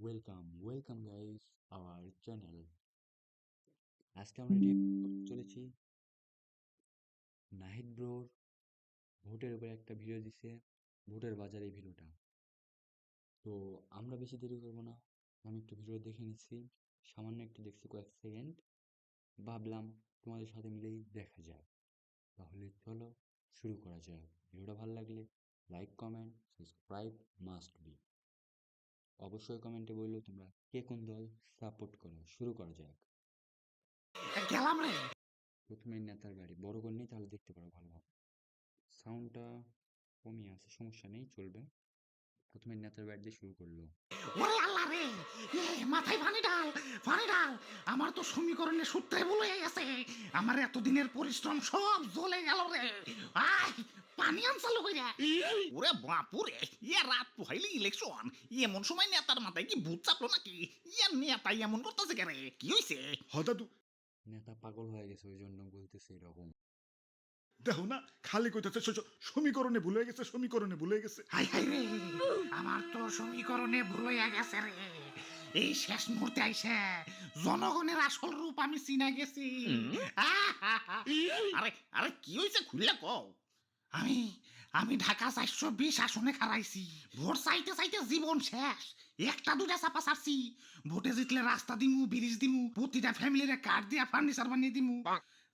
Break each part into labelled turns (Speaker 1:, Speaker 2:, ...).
Speaker 1: Welcome welcome guys our channel আজকে আমরা চলেছি নাহিদ ব্রোর ভোটের উপরে একটা ভিডিও দিছে ভোটের বাজারে এই ভিডিওটা তো আমরা বেশি দেরি করব না আমি একটু ভিডিও দেখে নিচ্ছি সামান্য একটু দেখছি কয়েক সেকেন্ড ভাবলাম তোমাদের সাথে মিলেই দেখা যাক তাহলে চলো শুরু করা যাক ভিডিওটা ভালো লাগলে like comment subscribe must be অবশ্যই কমেন্টে বলল তোমরা কে কোন দল সাপোর্ট করো? শুরু করা যাক
Speaker 2: গেলাম রে।
Speaker 1: প্রথমে নেতার বাড়ি বড় করে নেই তাহলে দেখতে পারো ভালোভাবে সাউন্ডটা কমিয়ে আছে সমস্যা নেই চলবে। প্রথমে নেতার বাড়ি দিয়ে শুরু করল।
Speaker 2: ওরে আল্লাহ রে এ মাথায় পানি ডাল পানি ডাল আমার তো সমীকরণের সূত্রে বলে গেছে। আমার এতদিনের পরিশ্রম সব জ্বলে গেল রে। আয় পানি আনসালো কইরা।
Speaker 3: ওরে বাপুরে ইয়া রাত পোহাইলে ইলেকশন এমন সময় নেতার মাথায় কি ভূত চাপলো নাকি? ইয়া নেতা এমন করতেছে কেন কি হইছে?
Speaker 4: হঠাৎ
Speaker 1: নেতা পাগল হয়ে গেছে ওই জন্য বলতেছে এরকম।
Speaker 4: দেখো না খালি কইতেছে সমীকরণে ভুলে গেছে সমীকরণে ভুলে গেছে।
Speaker 2: হাই হাই রে আমার তো সমীকরণে ভুল গেছে রে। এই শেষ মুহূর্তে আইসে জনগণের আসল রূপ আমি চিনা গেছি।
Speaker 3: আরে আরে কি হইছে খুললে কও?
Speaker 2: আমি আমি ঢাকা চারশো বিশ আসনে খারাইছি ভোট চাইতে চাইতে জীবন শেষ। একটা দুটা চাপা ছাড়ছি। ভোটে জিতলে রাস্তা দিমু ব্রিজ দিমু প্রতিটা ফ্যামিলিরে কার্ড দিয়া ফার্নিচার বানিয়ে দিমু।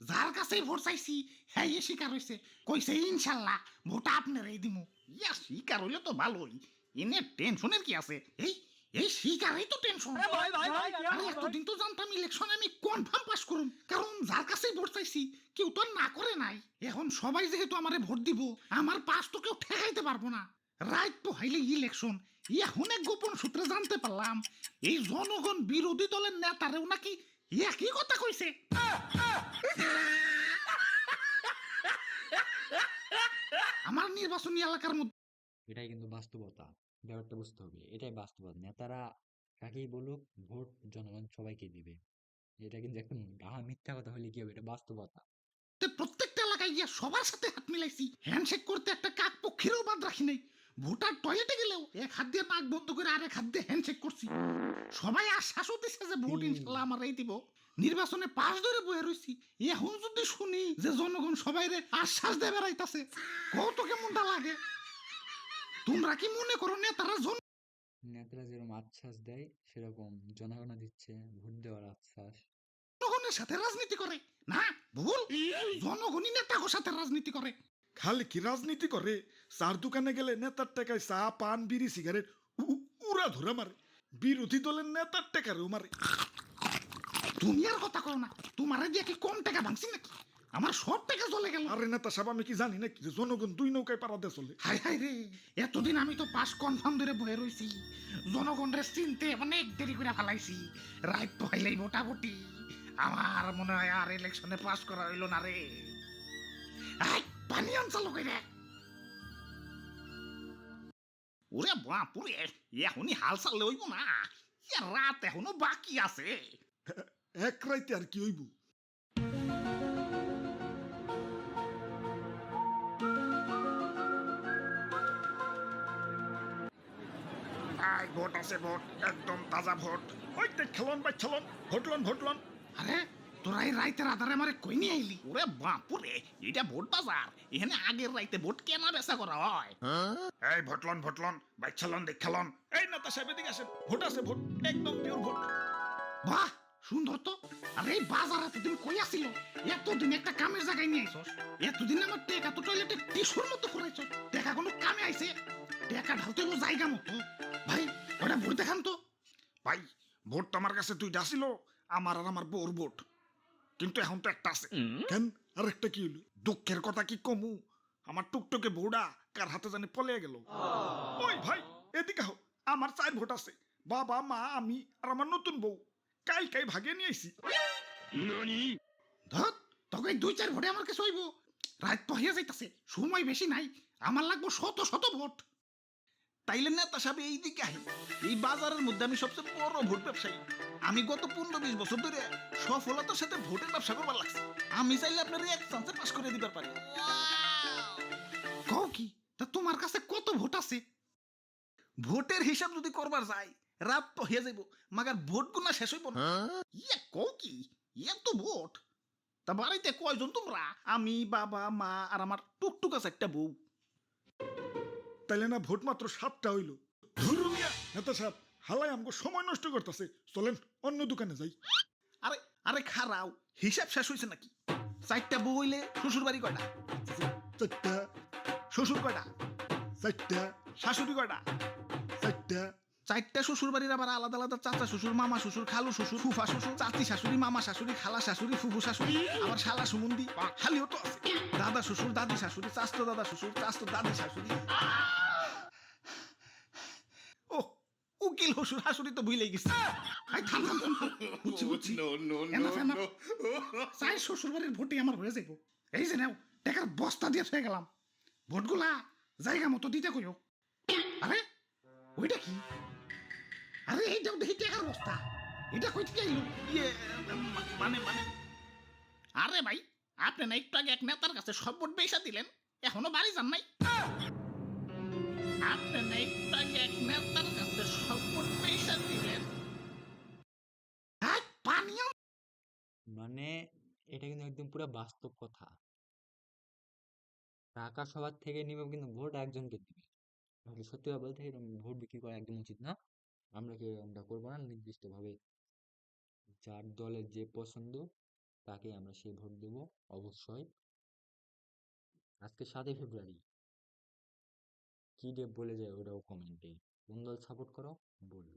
Speaker 2: যার কাছেই ভোট চাইছি হ্যাঁ ইয়ে স্বীকার হয়েছে কইছে ইনশাল্লাহ ভোট আপনারাই দিমু।
Speaker 3: ইয়া শিকার হইলে তো ভালোই। এনে টেনশনের কি আছে?
Speaker 2: এই এই শিকারই তো টেনশন আমি এতদিন তো জানতাম ইলেকশন আমি কনফার্ম পাস করুম কারণ যার কাছেই ভোট চাইছি কেউ তো না করে নাই। এখন সবাই যেহেতু আমারে ভোট দিব আমার পাস তো কেউ ঠেকাইতে পারব না। রাইট তো হাইলে ইলেকশন এখন এক গোপন সূত্রে জানতে পারলাম এই জনগণ বিরোধী দলের নেতারেও নাকি একই কথা কইছে আমার নির্বাচনী এলাকার মধ্যে।
Speaker 1: এটাই কিন্তু বাস্তবতা। ব্যাপারটা বুঝতে হবে। এটাই বাস্তবতা। নেতারা কাকেই বলুক ভোট জনগণ সবাইকে দিবে। এটা কিন্তু এখন ডাহা মিথ্যা কথা হলে কি হবে? এটা বাস্তবতা।
Speaker 2: তে প্রত্যেকটা এলাকায় গিয়ে সবার সাথে হাত মিলাইছি। হ্যান্ডশেক করতে একটা কাক পক্ষীরও বাদ রাখি নাই। ভোটার টয়লেটে গেলেও এক হাত দিয়ে নাক বন্ধ করে আরেক হাত দিয়ে হ্যান্ডশেক করছি। সবাই আশ্বাসও দিচ্ছে যে ভোট ইনশাল্লাহ আমার এই দিব। নির্বাচনে পাশ ধরে বয়ে রইছি। এখন যদি শুনি যে জনগণ সবাই রে আশ্বাস দিয়ে বেড়াইতাছে কত কেমনটা লাগে? তোমরা কি মনে করো নেতারা জন
Speaker 1: নেতারা যেরকম আশ্বাস দেয় সেরকম জনগণও দিচ্ছে ভোট দেওয়ার আশ্বাস।
Speaker 2: জনগণের সাথে রাজনীতি করে না ভুল? জনগণই নেতার সাথে রাজনীতি করে।
Speaker 4: খালি কি রাজনীতি করে? চার দোকানে গেলে নেতার টাকায় চা পান বিড়ি সিগারেট উড়া ধরে মারে। বিরোধী দলের নেতার টাকারেও মারে।
Speaker 2: তুমি আর কথা করো না। তোমার দিয়ে কি কম টাকা ভাঙছি নাকি? আমার সব টাকা চলে গেল।
Speaker 4: আরে নেতা সাহেব আমি কি জানি নাকি যে জনগণ দুই নৌকায় পারাতে চলে?
Speaker 2: হাই হাই রে এতদিন আমি তো পাস কনফার্ম ধরে বয়ে রইছি। জনগণের চিনতে অনেক দেরি করে ফেলাইছি। রাইট পাইলেই মোটামুটি। আমার মনে হয় আর ইলেকশনে পাস করা হইল না রে। আই পানি আনসালো কইরে
Speaker 3: ওরে বাপুরে এখনই হাল চাললে হইব না। রাত এখনও বাকি আছে।
Speaker 4: এক রাইতে আর কি হইব
Speaker 3: আয় ভোট আছে ভোট একদম তাজা ভোট। ওই দেখ খেলন বাই খেলন ভোটলন ভোটলন।
Speaker 2: আরে তোরা এই রাইতের আধারে আমারে কই নিয়ে আইলি?
Speaker 3: ওরে বাপুরে এটা ভোট বাজার। এখানে আগের রাইতে ভোট কেনা বেচা করা হয়? এই ভোটলন ভোটলন বাই খেলন দেখ খেলন এই নেতা সাহেব এদিকে আসেন। ভোট আছে ভোট। একদম পিওর ভোট।
Speaker 2: বাহ সুন্দর তো। আরে এই বাজার এতদিন কই আসিল? এতদিন একটা কামের জায়গায় নিয়ে আইছস। এতদিন আমার টেকা তো টয়লেটে টিস্যুর মতো ফুরাইছ টেকা কোনো কামে আইছে? টেকা ঢালতে হলো জায়গা মতো। ভাই ওটা ভোট দেখান তো।
Speaker 4: ভাই ভোট তো আমার কাছে দুইটা ছিল। আমার আর আমার বউর ভোট। কিন্তু এখন তো একটা আছে। কেন? আর একটা কি হলো? দুঃখের কথা কি কমু? আমার টুকটুকে বউডা কার হাতে জানি পলে গেল। ওই ভাই এদিকে হো আমার চার ভোট আছে। বাবা মা আমি আর আমার নতুন বউ। কাই কাই ভাগে নিয়ে আইছি।
Speaker 2: ধত তোকে দুই চার ভোটে আমার কাছে হইব। রাত তো হইয়া যাইতাছে সময় বেশি নাই। আমার লাগবো শত শত ভোট।
Speaker 3: তাইলে নেতা সাহেব এই দিকে আহে। এই বাজারের মধ্যে আমি সবচেয়ে বড় ভোট ব্যবসায়ী। আমি গত পনেরো বিশ বছর ধরে সফলতার সাথে ভোটের ব্যবসা করবার লাগছে। আমি চাইলে আপনার এক চান্সে পাস করে দিবার পারি।
Speaker 2: কও কি? তা তোমার কাছে কত ভোট আছে?
Speaker 3: ভোটের হিসাব যদি করবার যায়
Speaker 2: রাত তো হয়ে যাইব মাগার ভোট গুনা শেষ হইব না। ইয়ে কও কি? ইয়ে তো ভোট? তা বাড়িতে কয়জন তোমরা? আমি বাবা মা আর আমার টুকটুক আছে একটা বউ।
Speaker 4: তাইলে না ভোট মাত্র সাতটা হইল। ধুরু মিয়া! নেতা সাহেব হালাই আমাকে সময় নষ্ট করতেছে। চলেন অন্য দোকানে যাই।
Speaker 2: আরে আরে খারাও হিসাব শেষ হয়েছে নাকি? চারটা বউ হইলে শ্বশুর বাড়ি কয়টা?
Speaker 4: চারটা।
Speaker 2: শ্বশুর কয়টা?
Speaker 4: চারটা।
Speaker 2: শাশুড়ি কয়টা?
Speaker 4: চারটা।
Speaker 2: চারটা শ্বশুর বাড়ির আবার আলাদা আলাদা চাচা শ্বশুর মামা শ্বশুর খালু শ্বশুর ফুফা শ্বশুর চাচি শাশুড়ি মামা শাশুড়ি খালা শাশুড়ি ফুফু শাশুড়ি আবার শালা সুমন্দি। খালিও তো দাদা শ্বশুর দাদি শাশুড়ি চাস্তো দাদা শ্বশুর চাস্তো দাদি শাশুড়ি। উকিল শ্বশুর শাশুড়ি তো ভুলেই গেছে।
Speaker 5: আই থাম থাম। বুঝছি চাই শ্বশুর বাড়ির ভোটে আমার হয়ে যাইব। এই যে নাও টাকার বস্তা দিয়ে থয়ে গেলাম। ভোটগুলা জায়গা মতো দিতে কইও। আরে ওইটা কি? আরে এইটাও দেখি টাকার বস্তা। এটা কই থেকে আইলো?
Speaker 2: ইয়ে মানে মানে। আরে ভাই আপনি না একটু আগে এক নেতার কাছে সব ভোট পয়সা দিলেন এখনও বাড়ি যান নাই।
Speaker 1: মানে এটা কিন্তু একদম পুরো বাস্তব কথা। টাকা সবার থেকে নিবে কিন্তু ভোট একজনকে দিবে। তাহলে সত্যি কথা বলতে এরকম ভোট বিক্রি করা একদম উচিত না। আমরা কি এরকমটা করব না? নির্দিষ্টভাবে যার দলের যে পছন্দ তাকে আমরা সেই ভোট দেব অবশ্যই। আজকে সাতই ফেব্রুয়ারি। কি ডে বলে যায় ওটাও কমেন্টে কোন দল সাপোর্ট করো বলল।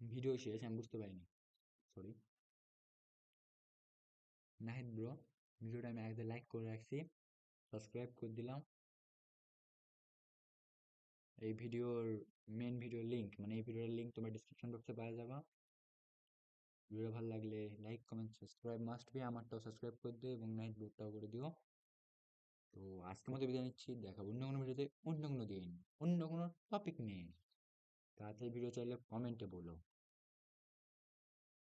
Speaker 1: ভিডিও শেষ আমি বুঝতে পারিনি। সরি নাহিদ ব্রো ভিডিওটা আমি আগে লাইক করে রাখছি। সাবস্ক্রাইব করে দিলাম। এই ভিডিওর মেন ভিডিওর লিঙ্ক মানে এই ভিডিওর লিঙ্ক তোমার ডিসক্রিপশন বক্সে পাওয়া যাবে। ভিডিও ভালো লাগলে like comment subscribe must be আমারটাও সাবস্ক্রাইব করে দিও এবং নাইট বুকটাও করে দিও। তো আজকের মতো বিদায় নিচ্ছি দেখাবো অন্য কোনো ভিডিওতে, অন্য কোনো দিন, অন্য কোনো টপিক নিয়ে। তাড়াতাড়ি ভিডিও চাইলে কমেন্টে বলো।